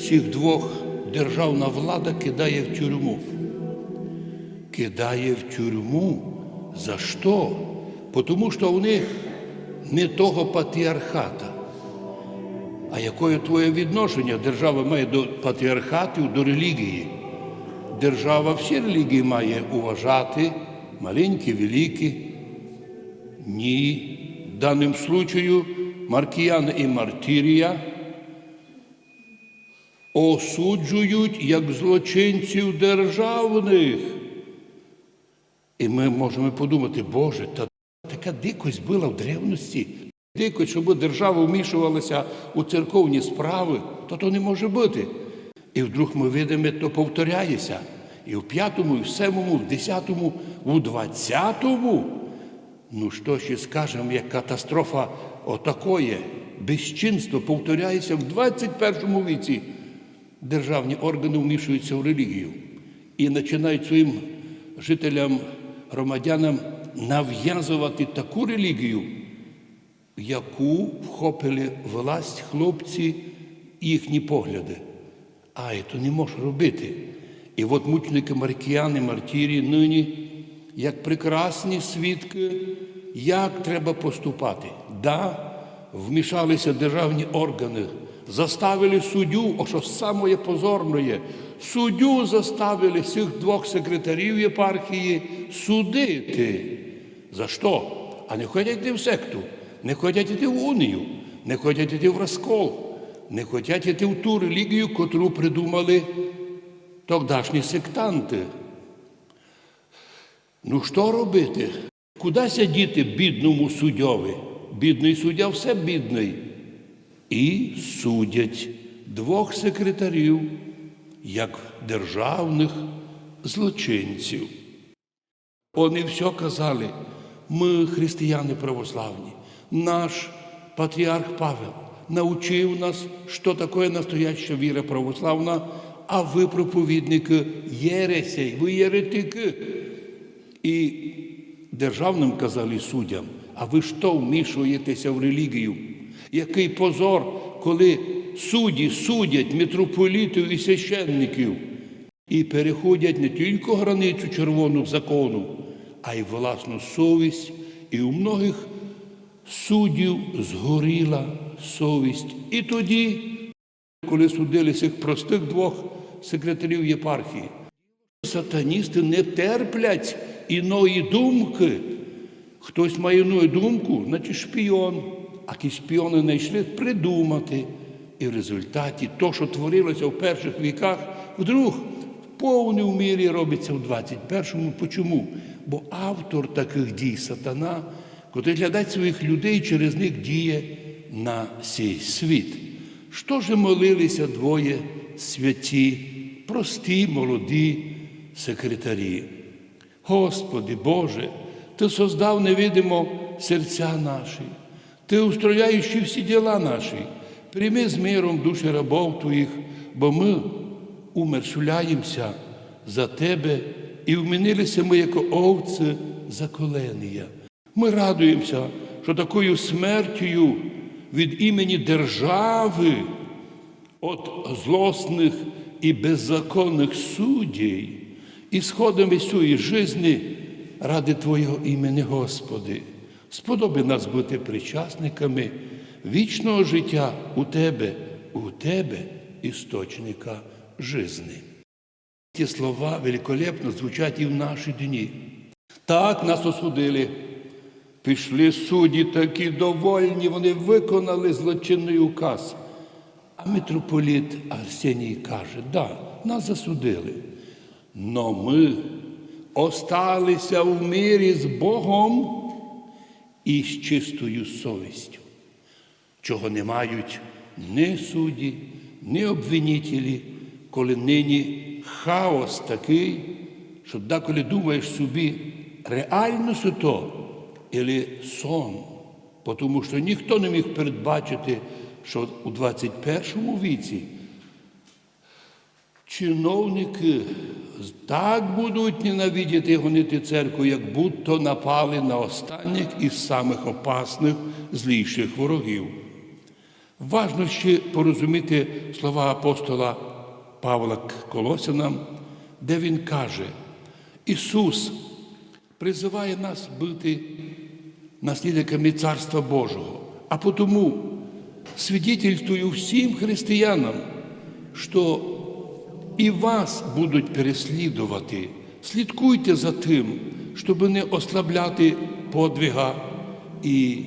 всіх двох державна влада кидає в тюрму. Кидає в тюрму. За що? Тому що у них не того патріархата. А якое твоє відношення держава має до патріархатів, до релігії? Держава всі релігії має уважати, маленькі, великі. Ні. В даному случаю Маркіян і Мартирія осуджують як злочинців державних. І ми можемо подумати, Боже, та така дикость була в древності. Дикость, щоб держава вмішувалася у церковні справи, то то не може бути. І вдруг ми видимо, то повторяється. І в п'ятому, і в семому, в десятому, у двадцятому. Ну що ще скажемо, як катастрофа отакої, безчинство повторяється в 21 віці. Державні органи вмішуються в релігію і починають своїм жителям, громадянам нав'язувати таку релігію, яку вхопили власть хлопці і їхні погляди. А то не можеш робити. І от мучники Маркіяни, Мартірі нині, як прекрасні свідки, як треба поступати. Да, вмішалися державні органи, заставили суддю, о що саме позорне, суддю заставили цих двох секретарів єпархії судити. За що? А не хочуть йти в секту, не хочуть йти в унію, не хочуть йти в розкол, не хочуть йти в ту релігію, котру придумали тогдашні сектанти. Ну що робити? Куди сидіти бідному суддьові? Бідний суддя все бідний. І судять двох секретарів як державних злочинців. Вони все казали, ми християни православні, наш патріарх Павел научив нас, що таке настояща віра православна, а ви проповідники єресей, ви єретики. І державним казали суддям, а ви що вмішуєтеся в релігію? Який позор, коли судді судять митрополітів і священників і переходять не тільки границю червону закону, а й власну совість, і у многих суддів згоріла совість. І тоді, коли судили цих простих двох секретарів єпархії, сатаністи не терплять іної думки. Хтось має іну думку, значить шпіон. Ті шпіони знайшли придумати. І в результаті то, що творилося в перших віках, вдруг в повній мірі робиться в 21-му. Почому? Бо автор таких дій сатана, котрий глядає своїх людей, через них діє на цей світ. Що ж молилися двоє святі, прості, молоді секретарі? Господи Боже, Ти создав невидимо серця наші, Ти устрояючи всі діла наші, прийми з миром душі рабов Твоїх, бо ми умершуляємося за Тебе і вмінилися ми, як овці заколення. Ми радуємося, що такою смертю від імені держави, от злосних і беззаконних суддів, і сходом із цієї житті ради Твого імені, Господи, сподоби нас бути причасниками вічного життя у Тебе, у Тебе, істочника жизни. Ті слова великолепно звучать і в наші дні. Так нас осудили. Пішли судді такі довольні, вони виконали злочинний указ. А митрополіт Арсеній каже, да, нас засудили. Но ми осталися в мирі з Богом і з чистою совістю, чого не мають ні судді, ні обвинителі, коли нині хаос такий, що деколи думаєш собі, реально це то, або сон, тому що ніхто не міг передбачити, що у 21 віці чиновники так будуть ненавидіти і гонити церкву, як будто напали на останніх із самих опасних зліших ворогів. Важно ще порозуміти слова апостола Павла к де він каже, Ісус призиває нас бути наслідниками Царства Божого, а потому свидетельствую всім християнам, що і вас будуть переслідувати. Слідкуйте за тим, щоб не ослабляти подвига і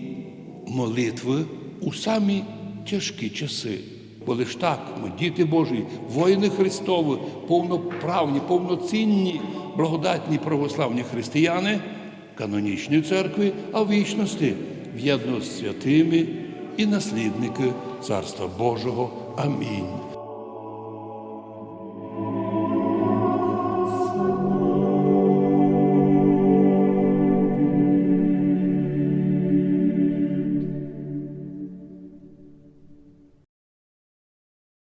молитви у самі тяжкі часи. Бо лиш так ми, діти Божі, воїни Христові, повноправні, повноцінні, благодатні православні християни канонічної церкви, а в вічності в'єдно з святими і наслідники Царства Божого. Амінь.